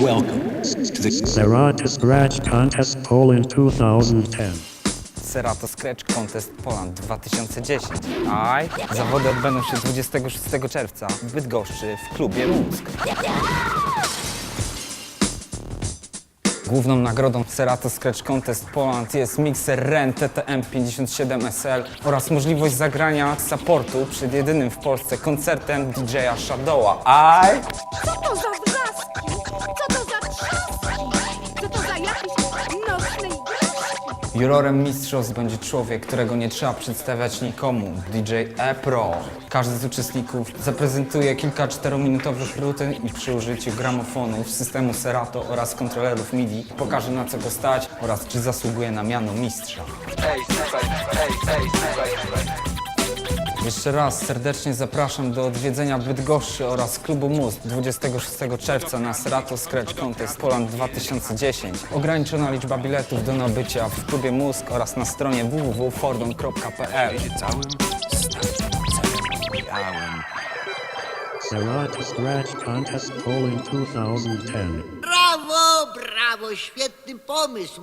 Welcome to the Serato Scratch Contest Poland 2010. Serato Scratch Contest Poland 2010. Aj, zawody odbędą się 26 czerwca w Bydgoszczy w klubie Mózg. Główną nagrodą Serato Scratch Contest Poland jest mikser REN TTM 57 SL oraz możliwość zagrania supportu przed jedynym w Polsce koncertem DJ-a Shadowa. Aj! Co to za Jurorem mistrzostw będzie człowiek, którego nie trzeba przedstawiać nikomu, DJ E-Pro. Każdy z uczestników zaprezentuje kilka czterominutowych rutyn i przy użyciu gramofonów, systemu Serato oraz kontrolerów MIDI pokaże na co go stać oraz czy zasługuje na miano mistrza. Jeszcze raz serdecznie zapraszam do odwiedzenia Bydgoszczy oraz klubu Mózg 26 czerwca na Serato Scratch Contest Poland 2010. Ograniczona liczba biletów do nabycia w klubie Mózg oraz na stronie www.fordon.pl. Serato Scratch Contest Poland 2010. Brawo, brawo, świetny pomysł.